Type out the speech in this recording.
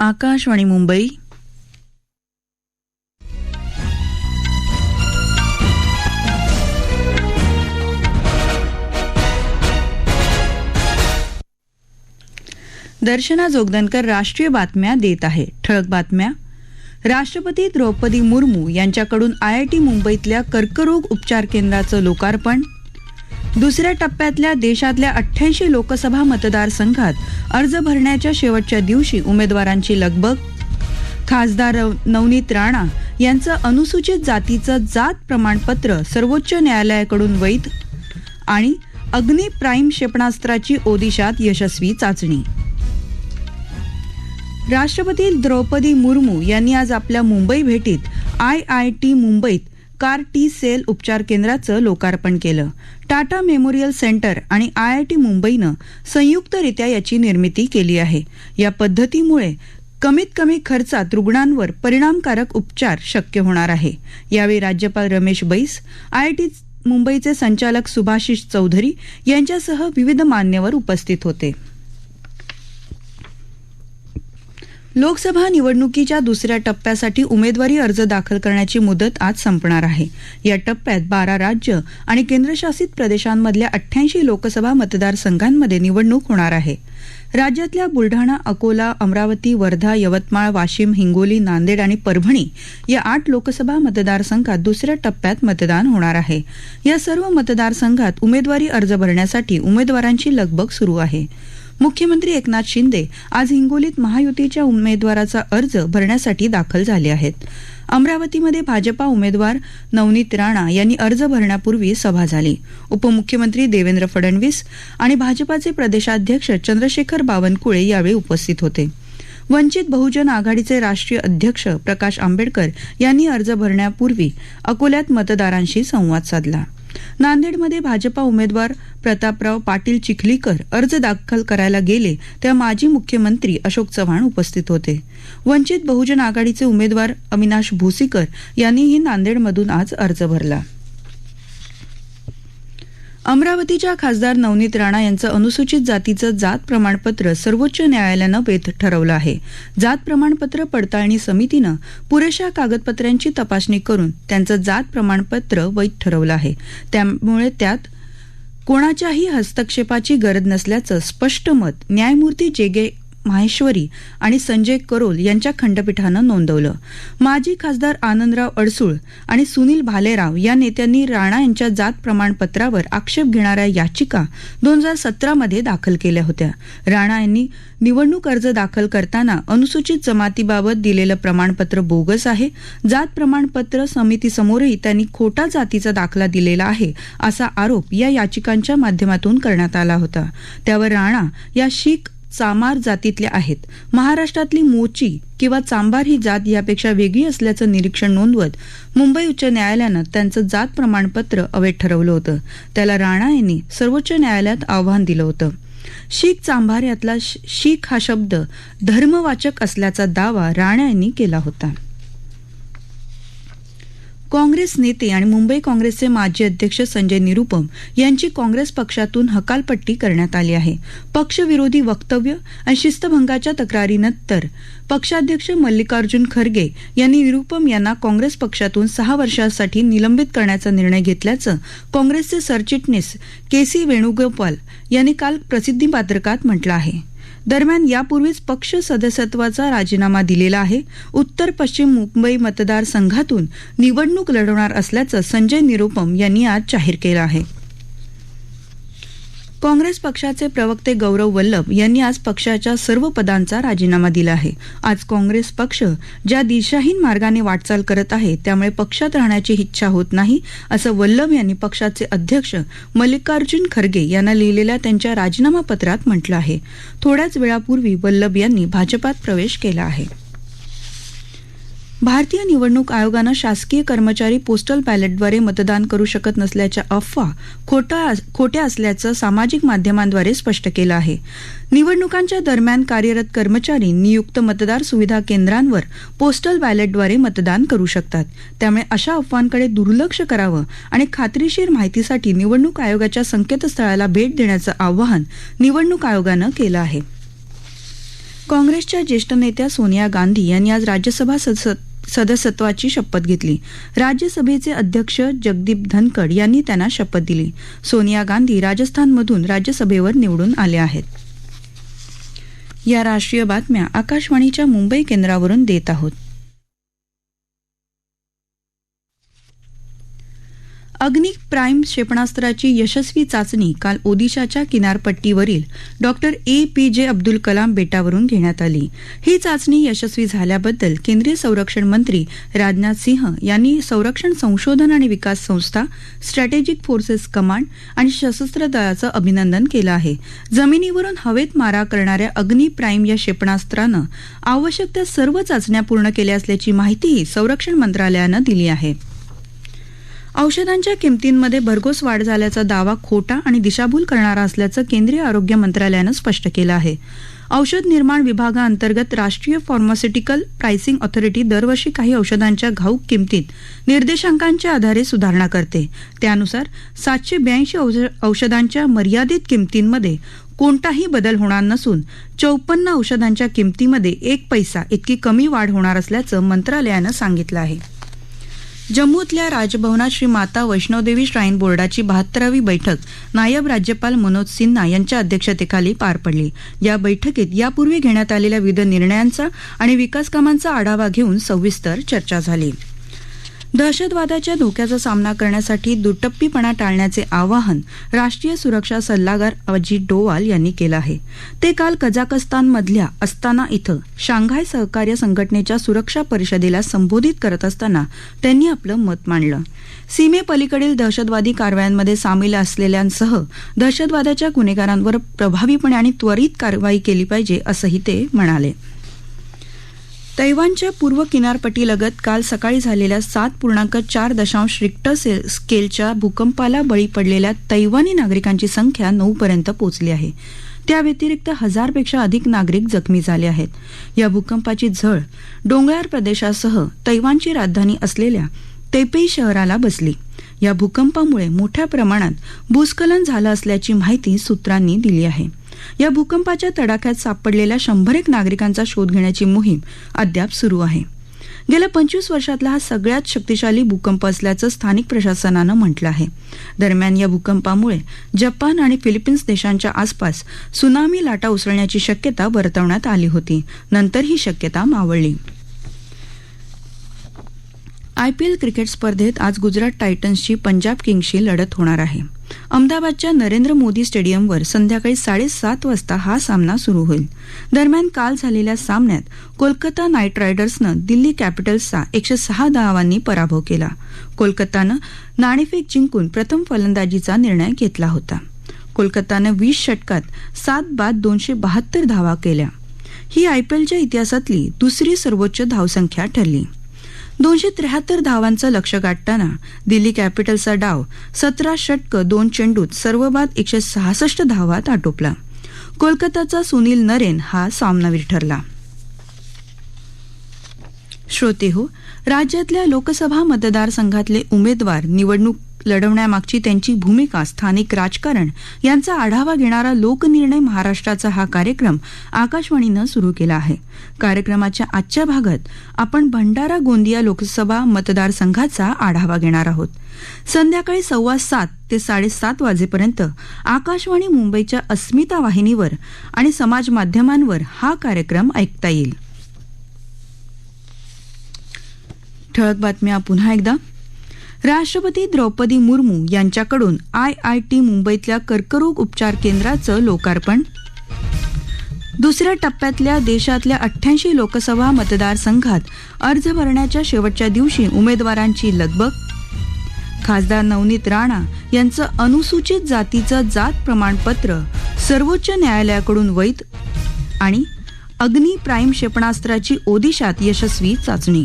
आकाशवाणी मुंबई. दर्शना जोगदनकर राष्ट्रीय बातम्या देत आहे. ठळक बातम्या. राष्ट्रपती द्रौपदी मुर्मू यांच्याकडून आय आय टी मुंबईतल्या कर्करोग उपचार केंद्राचं लोकार्पण. दुसऱ्या टप्प्यातल्या देशातल्या अठ्ठ्याऐंशी लोकसभा मतदारसंघात अर्ज भरण्याच्या शेवटच्या दिवशी उमेदवारांची लगबग. खासदार नवनीत राणा यांचं अनुसूचित जातीचं जात प्रमाणपत्र सर्वोच्च न्यायालयाकडून वैध आणि अग्नी प्राईम क्षेपणास्त्राची ओदिशात यशस्वी चाचणी. राष्ट्रपती द्रौपदी मुर्मू यांनी आज आपल्या मुंबई भेटीत आय आय टी मुंबईत कार टी सेल उपचार केंद्राचं लोकार्पण केलं. टाटा मेमोरियल सेंटर आणि आय आय टी मुंबईनं संयुक्तरित्या याची निर्मिती केली आहे. या पद्धतीमुळे कमीत कमी खर्चात रुग्णांवर परिणामकारक उपचार शक्य होणार आहे. यावेळी राज्यपाल रमेश बैस आय टी मुंबईचे संचालक सुभाशिष चौधरी यांच्यासह विविध मान्यवर उपस्थित होते. लोकसभा निवडणुकीच्या दुसऱ्या टप्प्यासाठी उमेदवारी अर्ज दाखल करण्याची मुदत आज संपणार आहे. या टप्प्यात बारा राज्य आणि केंद्रशासित प्रदेशांमधल्या अठ्ठ्याऐंशी लोकसभा मतदारसंघांमध्ये निवडणूक होणार आहे. राज्यातल्या बुलढाणा अकोला अमरावती वर्धा यवतमाळ वाशिम हिंगोली नांदेड आणि परभणी या आठ लोकसभा मतदारसंघात दुसऱ्या टप्प्यात मतदान होणार आहे. या सर्व मतदारसंघात उमेदवारी अर्ज भरण्यासाठी उमेदवारांची लगबग सुरू आहे. मुख्यमंत्री एकनाथ शिंदे आज हिंगोलीत महायुतीच्या उमेदवाराचा अर्ज भरण्यासाठी दाखल झाले आहेत. अमरावतीमध्ये भाजपा उमेदवार नवनीत राणा यांनी अर्ज भरण्यापूर्वी सभा झाली. उपमुख्यमंत्री देवेंद्र फडणवीस आणि भाजपाचे प्रदेशाध्यक्ष चंद्रशेखर बावनकुळे यावेळी उपस्थित होते. वंचित बहुजन आघाडीचे राष्ट्रीय अध्यक्ष प्रकाश आंबेडकर यांनी अर्ज भरण्यापूर्वी अकोल्यात मतदारांशी संवाद साधला. नांदेडमध्ये भाजपा उमेदवार प्रतापराव पाटील चिखलीकर अर्ज दाखल करायला गेले तेव्हा माजी मुख्यमंत्री अशोक चव्हाण उपस्थित होते. वंचित बहुजन आघाडीचे उमेदवार अविनाश भुसीकर यांनीही नांदेडमधून आज अर्ज भरला. अमरावतीच्या खासदार नवनीत राणा यांचं अनुसूचित जातीचं जात प्रमाणपत्र सर्वोच्च न्यायालयानं वैध ठरवलं आहे. जात प्रमाणपत्र पडताळणी समितीनं पुरेशा कागदपत्रांची तपासणी करून त्यांचं जात प्रमाणपत्र वैध ठरवलं आहे. त्यामुळे त्यात कोणाच्याही हस्तक्षेपाची गरज नसल्याचं स्पष्ट मत न्यायमूर्ती जेगे माहेश्वरी आणि संजय करोल यांच्या खंडपीठानं नोंदवलं. माजी खासदार आनंदराव अडसूळ आणि सुनील भालेराव या नेत्यांनी राणा यांच्या जात प्रमाणपत्रावर आक्षेप घेणाऱ्या याचिका दोन हजार सतरामध्ये दाखल केल्या होत्या. राणा यांनी निवडणूक अर्ज दाखल करताना अनुसूचित जमातीबाबत दिलेलं प्रमाणपत्र बोगस आहे. जात प्रमाणपत्र समितीसमोरही त्यांनी खोटा जातीचा दाखला दिलेला आहे असा आरोप या याचिकांच्या माध्यमातून करण्यात आला होता. त्यावर राणा या शीख चामार जातीतल्या आहेत. महाराष्ट्रातली मोची किंवा चांबार ही जात यापेक्षा वेगळी असल्याचं निरीक्षण नोंदवत मुंबई उच्च न्यायालयानं त्यांचं जात प्रमाणपत्र अवैध ठरवलं होतं. त्याला राणा यांनी सर्वोच्च न्यायालयात आव्हान दिलं होतं. शीख चांभार यातला शीख हा शब्द धर्मवाचक असल्याचा दावा राणा यांनी केला होता. काँग्रेस नेते आणि मुंबई काँग्रेसचे माजी अध्यक्ष संजय निरुपम यांची काँग्रेस पक्षातून हकालपट्टी करण्यात आली आहे. पक्षविरोधी वक्तव्य आणि शिस्तभंगाच्या तक्रारीनंतर पक्षाध्यक्ष मल्लिकार्जुन खरगे यांनी निरुपम यांना काँग्रेस पक्षातून सहा वर्षांसाठी निलंबित करण्याचा निर्णय घेतल्याचं काँग्रेसचे सरचिटणीस के सी वेणुगोपाल यांनी काल प्रसिद्धीपत्रकात म्हटलं आहे. दरम्यान यापूर्वीच पक्ष सदस्यत्वाचा राजीनामा दिलेला आहे. उत्तर पश्चिम मुंबई मतदारसंघातून निवडणूक लढवणार असल्याचं संजय निरुपम यांनी आज जाहीर केलं आहे. काँग्रेस पक्षाचे प्रवक्ते गौरव वल्लभ यांनी आज पक्षाच्या सर्व पदांचा राजीनामा दिला आहे. आज काँग्रेस पक्ष ज्या दिशाहीन मार्गाने वाटचाल करत आहे त्यामुळे पक्षात राहण्याची इच्छा होत नाही असं वल्लभ यांनी पक्षाचे अध्यक्ष मल्लिकार्जुन खरगे यांना लिहिलेल्या त्यांच्या राजीनामा पत्रात म्हटलं आहे. थोड्याच वेळापूर्वी वल्लभ यांनी भाजपात प्रवेश केला आहे. भारतीय निवडणूक आयोगानं शासकीय कर्मचारी पोस्टल बॅलेटद्वारे मतदान करू शकत नसल्याच्या अफवा खोट्या असल्याचं सामाजिक माध्यमांद्वारे स्पष्ट केलं आहे. निवडणुकांच्या दरम्यान कार्यरत कर्मचारी नियुक्त मतदार सुविधा केंद्रांवर पोस्टल बॅलेटद्वारे मतदान करू शकतात. त्यामुळे अशा अफवांकडे दुर्लक्ष करावं आणि खात्रीशीर माहितीसाठी निवडणूक आयोगाच्या संकेतस्थळाला भेट देण्याचं आवाहन निवडणूक आयोगानं केलं आहे. काँग्रेसच्या ज्येष्ठ नेत्या सोनिया गांधी यांनी आज राज्यसभा सदस्य सदस्यत्वाची शपथ घेतली. राज्यसभेचे अध्यक्ष जगदीप धनखड यांनी त्यांना शपथ दिली. सोनिया गांधी राजस्थानमधून राज्यसभेवर निवडून आल्या आहेत. या राष्ट्रीय बातम्या आकाशवाणीच्या मुंबई केंद्रावरून देत आहोत. अग्नि प्राईम क्षेपणास्त्राची यशस्वी चाचणी काल ओदिशाच्या किनारपट्टीवरील डॉक्टर ए. पी. जे. अब्दुल कलाम बेटावरून घेण्यात आली. ही चाचणी यशस्वी झाल्याबद्दल केंद्रीय संरक्षण मंत्री राजनाथ सिंह यांनी संरक्षण संशोधन आणि विकास संस्था स्ट्रॅटेजिक फोर्सेस कमांड आणि सशस्त्र दलाचं अभिनंदन केलं आहे. जमिनीवरून हवेत मारा करणाऱ्या अग्नि प्राईम या क्षेपणास्त्रानं आवश्यक त्या सर्व चाचण्या पूर्ण केल्या असल्याची माहितीही संरक्षण मंत्रालयानं दिली आहे. औषधांच्या किमतींमध्ये भरघोस वाढ झाल्याचा दावा खोटा आणि दिशाभूल करणारा असल्याचं केंद्रीय आरोग्य मंत्रालयानं स्पष्ट केलं आहे. औषध निर्माण विभागाअंतर्गत राष्ट्रीय फार्मास्युटिकल प्राइसिंग ऑथॉरिटी दरवर्षी काही औषधांच्या घाऊक किमतीत निर्देशांकांच्या आधारे सुधारणा करते. त्यानुसार सातशे ब्याऐंशी औषधांच्या मर्यादित किमतींमध्ये कोणताही बदल होणार नसून चौपन्न औषधांच्या किमतीमध्ये एक पैसा इतकी कमी वाढ होणार असल्याचं मंत्रालयानं सांगितलं आहे. जम्मूतल्या राजभवनात श्री माता वैष्णोदेवी श्राईन बोर्डाची बहात्तरावी बैठक नायब राज्यपाल मनोज सिन्हा यांच्या अध्यक्षतेखाली पार पडली. या बैठकीत यापूर्वी घेण्यात आलेल्या विविध निर्णयांचा आणि विकासकामांचा आढावा घेऊन सविस्तर चर्चा झाली. दहशतवादाच्या धोक्याचा सामना करण्यासाठी दुटप्पीपणा टाळण्याचे आवाहन राष्ट्रीय सुरक्षा सल्लागार अजित डोवाल यांनी केलं आहे. ते काल कझाकस्तानमधल्या अस्ताना इथं शांघाय सहकार्य संघटनेच्या सुरक्षा परिषदेला संबोधित करत असताना त्यांनी आपलं मत मांडलं. सीमेपलीकडील दहशतवादी कारवायांमध्ये सामील असलेल्यांसह दहशतवादाच्या गुन्हेगारांवर प्रभावीपणे आणि त्वरित कारवाई केली पाहिजे असंही ते म्हणाले. तैवानच्या पूर्व किनारपट्टीलगत काल सकाळी झालेल्या सात पूर्णांक चार दशांश रिक्टर स्केलच्या भूकंपाला बळी पडलेल्या तैवानी नागरिकांची संख्या नऊपर्यंत पोचली पोहोचली आहे. त्या व्यतिरिक्त हजारपेक्षा अधिक नागरिक जखमी झाले आहेत. या भूकंपाची झळ डोंगराळ प्रदेशासह तैवानची राजधानी असलेल्या तेपेई शहराला बसली. या भूकंपामुळे मोठ्या प्रमाणात भूस्खलन झालं असल्याची माहिती सूत्रांनी दिली आहे. या भूकंपाच्या तडाख्यात सापडलेल्या शंभर एक नागरिकांचा शोध घेण्याची मोहीम अद्याप सुरू आहे. गेल्या पंचवीस वर्षातला हा सगळ्यात शक्तिशाली भूकंप असल्याचं स्थानिक प्रशासनानं म्हटलं आहे. दरम्यान या भूकंपामुळे जपान आणि फिलिपिन्स देशांच्या आसपास सुनामी लाटा उसळण्याची शक्यता वर्तवण्यात आली होती. नंतर ही शक्यता मावळली. आयपीएल क्रिकेट स्पर्धेत आज गुजरात टायटन्सची पंजाब किंग्सशी लढत होणार आहे. अहमदाबादच्या नरेंद्र मोदी स्टेडियमवर संध्याकाळी साडेसात वाजता हा सामना सुरू होईल. दरम्यान काल झालेल्या सामन्यात कोलकाता नाईट रायडर्सनं दिल्ली कॅपिटल्सचा एकशे सहा धावांनी पराभव केला. कोलकातानं नाणेफेक जिंकून प्रथम फलंदाजीचा निर्णय घेतला होता. कोलकातानं वीस षटकात सात बाद दोनशे बहात्तर धावा केल्या. ही आयपीएलच्या इतिहासातली दुसरी सर्वोच्च धावसंख्या ठरली. दोनशे त्र्याहत्तर धावांचं लक्ष गाठताना दिल्ली कॅपिटल्सचा डाव सतरा षटक दोन चेंडूत सर्व बाद एकशे सहासष्ट धावात आटोपला. कोलकाताचा सुनील नरेन हा सामनावीर ठरला. श्रोते हो राज्यातल्या लोकसभा मतदारसंघातले उमेदवार निवडणूक लढवण्यामागची त्यांची भूमिका स्थानिक राजकारण यांचा आढावा घेणारा लोकनिर्णय महाराष्ट्राचा हा कार्यक्रम आकाशवाणीनं सुरू केला आहे. कार्यक्रमाच्या आजच्या भागात आपण भंडारा गोंदिया लोकसभा मतदारसंघाचा आढावा घेणार आहोत. संध्याकाळी सव्वा सात ते साडेसात वाजेपर्यंत आकाशवाणी मुंबईच्या अस्मिता वाहिनीवर आणि समाज माध्यमांवर हा कार्यक्रम ऐकता येईल. ठळक बातम्या पुन्हा एकदा. राष्ट्रपती द्रौपदी मुर्मू यांच्याकडून आय आय टी मुंबईतल्या कर्करोग उपचार केंद्राचं लोकार्पण. दुसऱ्या टप्प्यातल्या देशातल्या अठ्ठ्याऐंशी लोकसभा मतदारसंघात अर्ज भरण्याच्या शेवटच्या दिवशी उमेदवारांची लगबग. खासदार नवनीत राणा यांचं अनुसूचित जातीचं जात प्रमाणपत्र सर्वोच्च न्यायालयाकडून वैध. आणि अग्नी प्राईम क्षेपणास्त्राची ओदिशात यशस्वी चाचणी.